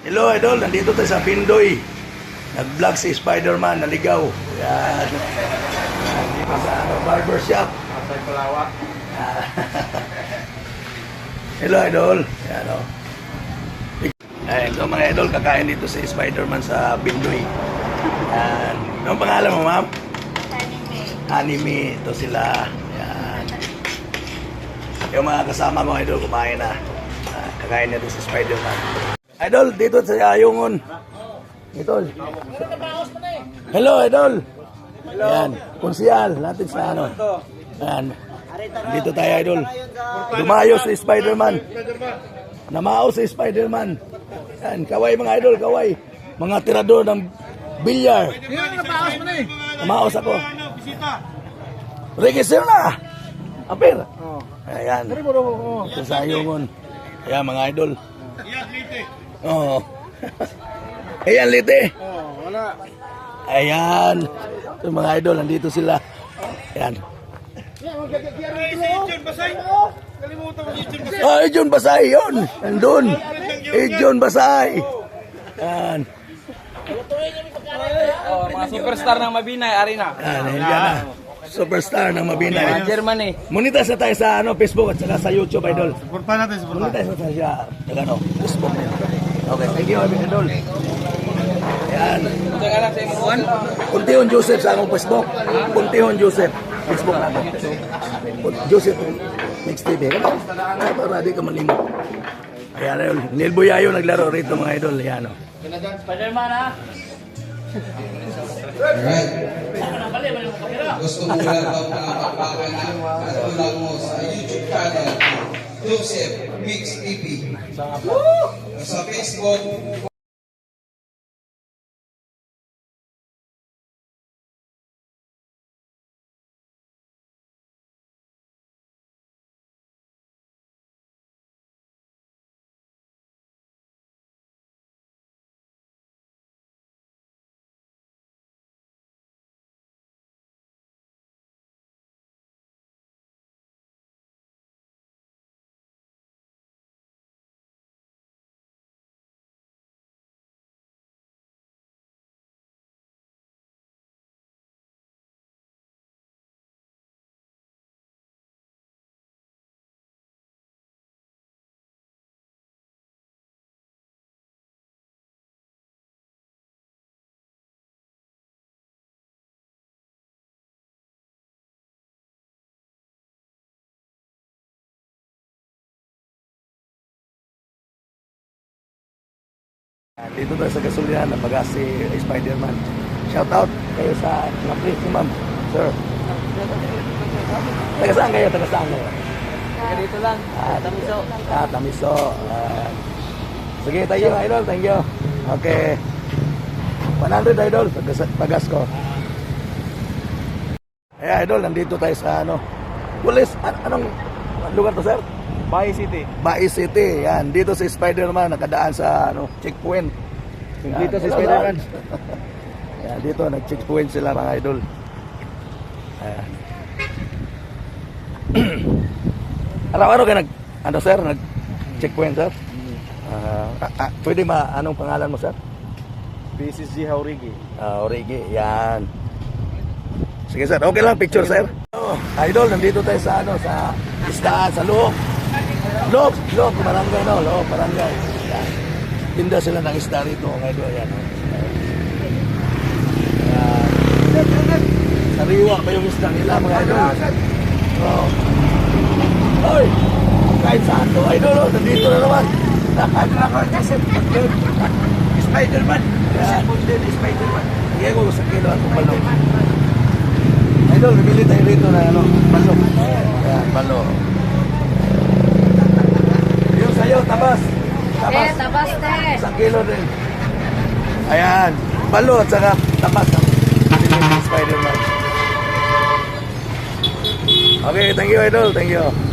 Hello, Idol. Nandito tayo sa Pindoy. Nag-vlog si Spider-Man, naligaw. Yan. Nandito sa ano, barbershop. Masay Palawak. Hello, Idol. Yan, o. Ay, ito mga Idol, kakain dito si Spider-Man sa Pindoy. Yan. Anong pangalan mo, ma'am? Anime. Ito sila. Yan. Yung mga kasama mo, Idol, kumain na. Ah, kakain na dito si Spider-Man. Idol, dito sa Ayungon. Idol. Hello, Idol. Yan. Konsyal natin sa ano. Yan. Dito tayo, Idol. Dumayo si Spider-Man. Namao si Spider-Man. Yan. Kaway mga Idol, kaway. Mga tirador ng bilyar. Namaos ako. Register na! Apir! Ayan. Ito sa Ayungon. Ayan mga idol. Oo. Ayan, lite. Oh, wala. Ayan. Ito mga idol, nandito sila. Ayan. Ah, John Basay yun. Nandun. John Basay. Ayan. Oh, mga superstar ng Mabinay, Arena. Ayan, ayan na. Superstar ng Mga Mabinay. Germany. Monitor sa tayo sa ano, Facebook at saka sa YouTube, idol. Suportahan natin, suportahan. Monitor sa tayo sa ano, Facebook. Okay, thank you. Ayan. Sa imo buwan. Puntihon Joseph sa akong Facebook. Puntihon Joseph. Facebook na ako. Joseph Next TV. Ano? Ah, Para di ka malimot. Ayan, idol. Neil Buyayo naglaro rito mga idol. Ayan, oh. Spider-Man ha. Alright. Gusto mo lang ba makapagpakan na katulad mo sa YouTube channel Joseph Mix TV. Sa Facebook, Dito tayo sa gasolinahan na baga si Spider-Man. Shout out kayo sa lapis ni ma'am. Sir. Taga saan kayo? Taga saan kayo? Dito lang. Ah, Tamiso. Ah, Tamiso. Ah, sige, thank you, idol. Thank you. Okay. 100, idol. Pagas, pagas ko. Eh, idol, nandito tayo sa ano. An- anong lugar to, sir? Bay City. Bai City. Yan, dito si Spider-Man nakadaan sa ano, checkpoint. Dito si Spider-Man. Yan, dito nag-checkpoint sila mga idol. Ayan. Araw-araw ka nag ano sir, nag checkpoint sir? Ah, ah, pwede ma anong pangalan mo sir? BCG Haurigi. Ah, Origi, yan. Sige sir, okay lang picture sir. Oh, idol, nandito tayo sa ano sa istaan sa loob. Loob, loob, barangay no, loob, barangay. Yan. Tinda sila ng isda rito, mga idol, yan. Oh. Yan. Sariwa pa yung isda nila, mga idol. Oh. Hoy! Kahit saan to, idol, oh, nandito na naman. Spider-Man. Yan. Spider-Man. Sige ko sa kilo ako balong. Idol, bibili tayo rito na ano, balong. Yan, balong. Yung sa'yo, tabas. Tabas. Eh, tabas te. Isang kilo din. Ayan. Balo at saka tapas. Spider-Man. Okay, thank you, Idol. Thank you.